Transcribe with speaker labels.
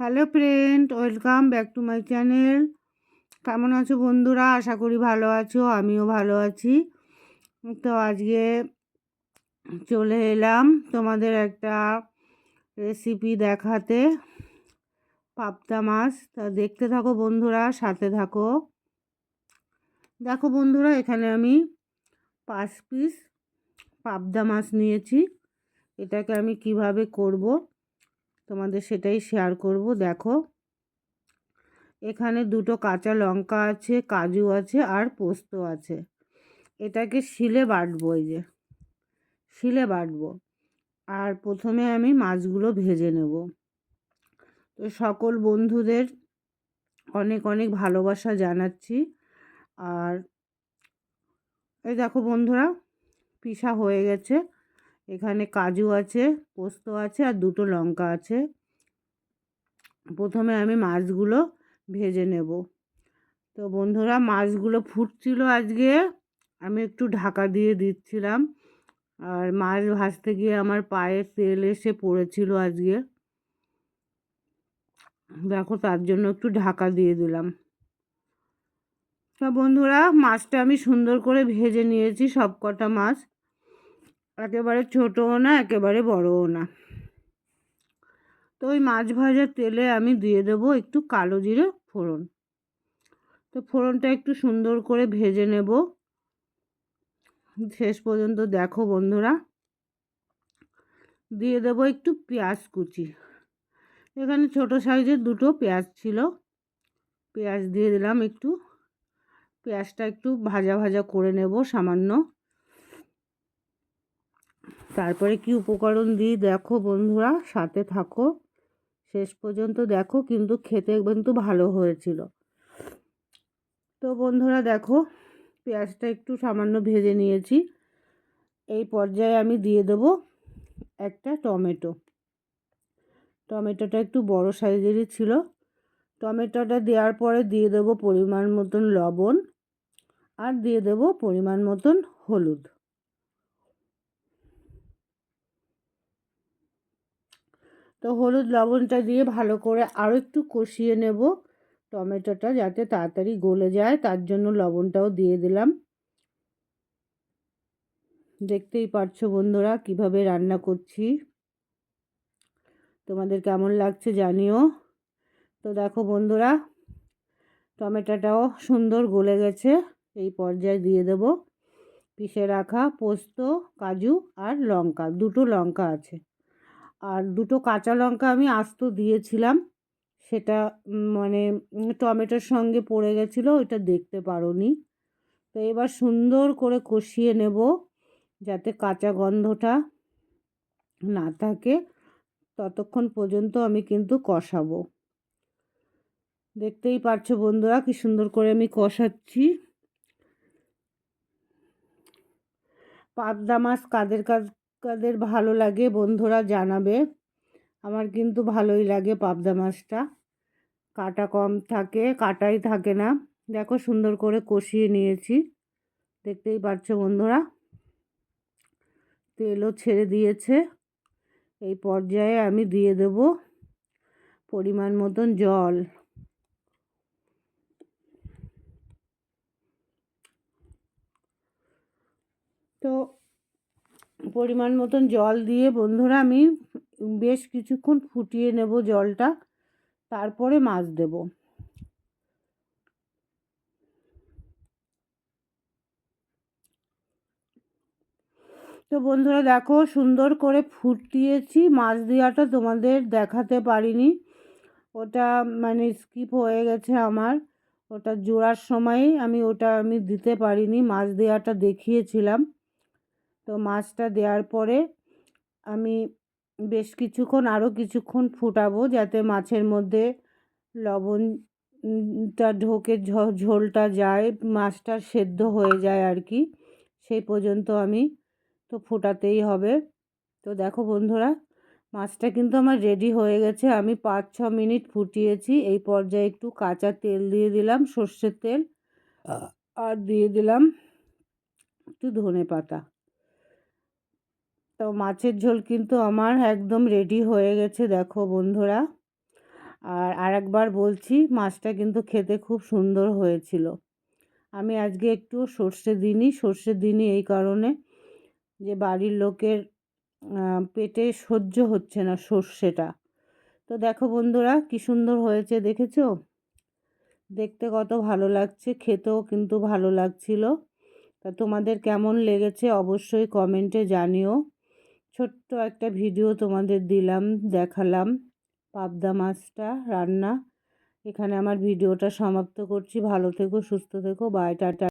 Speaker 1: Hello friend welcome back to my channel কেমন আছো বন্ধুরা? আশা করি ভালো আছো, আমিও ভালো আছি। তো আজকে চলে এলাম তোমাদের একটা রেসিপি দেখাতে। পাবদা মাছ। তা দেখতে থাকো বন্ধুরা, সাথে থাকো। দেখো বন্ধুরা, এখানে আমি পাঁচ পিস পাবদা মাছ নিয়েছি। এটাকে আমি কীভাবে করব? তোমাদের সেটাই শেয়ার করব, দেখো। এখানে দুটো কাঁচা লঙ্কা আছে, কাজু আছে আর পোস্ত আছে। এটাকে শিলে বাটবো এই যে, শিলে বাটবো। আর প্রথমে আমি মাছগুলো ভেজে নেব। তো সকল বন্ধুদের অনেক অনেক ভালোবাসা জানাচ্ছি। আর এই দেখো বন্ধুরা পিসা হয়ে গেছে। এখানে কাজু আছে, পোস্ত আছে আর দুটো লঙ্কা আছে। প্রথমে আমি মাছগুলো ভেজে নেব। তো বন্ধুরা, মাছগুলো ফুটছিল আজকে, আমি একটু ঢাকা দিয়ে দিচ্ছিলাম। আর মাছ ভাজতে গিয়ে আমার পায়ে তেল এসে পড়েছিল আজকে। দেখো, তার জন্য একটু ঢাকা দিয়ে দিলাম। তা বন্ধুরা, মাছটা আমি সুন্দর করে ভেজে নিয়েছি সব কটা মাছ। একেবারে ছোটও না, একেবারে বড়ও না। তো ওই মাছ ভাজার তেলে আমি দিয়ে দেবো একটু কালো জিরে ফোড়ন। তো ফোড়নটা একটু সুন্দর করে ভেজে নেব। শেষ পর্যন্ত দেখো বন্ধুরা। দিয়ে দেবো একটু পেঁয়াজ কুচি। এখানে ছোট সাইজের দুটো পেঁয়াজ ছিল। পেঁয়াজ দিয়ে দিলাম একটু। পেঁয়াজটা একটু ভাজা ভাজা করে নেব সামান্য। তারপরে কি উপকরণ দিই? দেখো বন্ধুরা, সাথে থাকো। শেষ পর্যন্ত দেখো, কিন্তু খেতে কিন্তু ভালো হয়েছিল। তো বন্ধুরা, দেখো, পেঁয়াজটা একটু সামান্য ভেজে নিয়েছি। এই পর্যায়ে আমি দিয়ে দেব একটা টমেটো। টমেটোটা একটু বড় সাইজেরই ছিল। টমেটোটা দেওয়ার পরে দিয়ে দেবো পরিমাণ মতন লবণ আর দিয়ে দেবো পরিমাণ মতন হলুদ। তো হলুদ লবণটা দিয়ে ভালো করে আরও একটু কষিয়ে নেব টমেটোটা যাতে তাড়াতাড়ি গলে যায়, তার জন্য লবণটাও দিয়ে দিলাম। দেখতেই পারছ বন্ধুরা কীভাবে রান্না করছি। তোমাদের কেমন লাগছে জানিও। তো দেখো বন্ধুরা, টমেটোটাও সুন্দর গলে গেছে, এই পর্যায়ে দিয়ে দেব। পিষে রাখা পোস্ত, কাজু আর লঙ্কা, দুটো লঙ্কা আছে। আর দুটো কাঁচা লঙ্কা আমি আস্ত দিয়েছিলাম। সেটা মানে টমেটোর সঙ্গে পড়ে গেছিল, ওইটা দেখতে পারো নি তো এবার সুন্দর করে কষিয়ে নেব, যাতে কাঁচা গন্ধটা না থাকে। ততক্ষণ পর্যন্ত আমি কিন্তু কষাবো। দেখতেই পারছ বন্ধুরা, কি সুন্দর করে আমি কষাচ্ছি। পাবদা মাছ কাদের কাজ কাদের ভালো লাগে বন্ধুরা জানাবে। আমার কিন্তু ভালোই লাগে পাবদা মাছটা। কাটা কম থাকে, কাটাই থাকে না। দেখো সুন্দর করে কষিয়ে নিয়েছি। দেখতেই পাচ্ছ বন্ধুরা? তেলও ছেড়ে দিয়েছে। এই পর্যায়ে আমি দিয়ে দেব পরিমাণ মতন জল। তো পরিমাণ মতন জল দিয়ে বন্ধুরা আমি বেশ কিছুক্ষণ ফুটিয়ে নেব জলটা, তারপরে মাছ দেব। তো বন্ধুরা দেখো, সুন্দর করে ফুটিয়েছি, মাছ দেওয়াটা তোমাদের দেখাতে পারিনি। ওটা মানে স্কিপ হয়ে গেছে আমার, ওটা জোড়ার সময় আমি ওটা আমি দিতে পারিনি, মাছ দেওয়াটা দেখিয়েছিলাম। তো মাছটা দেওয়ার পরে আমি বেশ কিছুক্ষণ আরও কিছুক্ষণ ফুটাবো যাতে মাছের মধ্যে লবণটা ঢোকে ঝোলটা যায় মাছটা সেদ্ধ হয়ে যায় আর কি। সেই পর্যন্ত আমি তো ফোটাতেই হবে। তো দেখো বন্ধুরা মাছটা কিন্তু আমার রেডি হয়ে গেছে। আমি পাঁচ ছ মিনিট ফুটিয়েছি। এই পর্যায়ে একটু কাঁচা তেল দিয়ে দিলাম সর্ষের তেল আর দিয়ে দিলাম একটু ধনে পাতা তো মাছের ঝোল কিন্তু আমার একদম রেডি হয়ে গেছে, দেখো বন্ধুরা। আর আরেকবার বলছি, মাছটা কিন্তু খেতে খুব সুন্দর হয়েছিল। আমি আজকে একটু সর্ষে দিনই সর্ষে দিনই এই কারণে যে বাড়ির লোকের পেটে সহ্য হচ্ছে না সর্ষেটা। তো দেখো বন্ধুরা, কি সুন্দর হয়েছে, দেখেছ? দেখতে কত ভালো লাগছে, খেতেও কিন্তু ভালো লাগছিল। তা তোমাদের কেমন লেগেছে অবশ্যই কমেন্টে জানিও। ছোট্ট একটা ভিডিও তোমাদের দিলাম, দেখালাম। পাবদা মাছটা রান্না। এখানে আমার ভিডিওটা সমাপ্ত করছি। ভালো থেকো, সুস্থ থেকো। Bye, tata.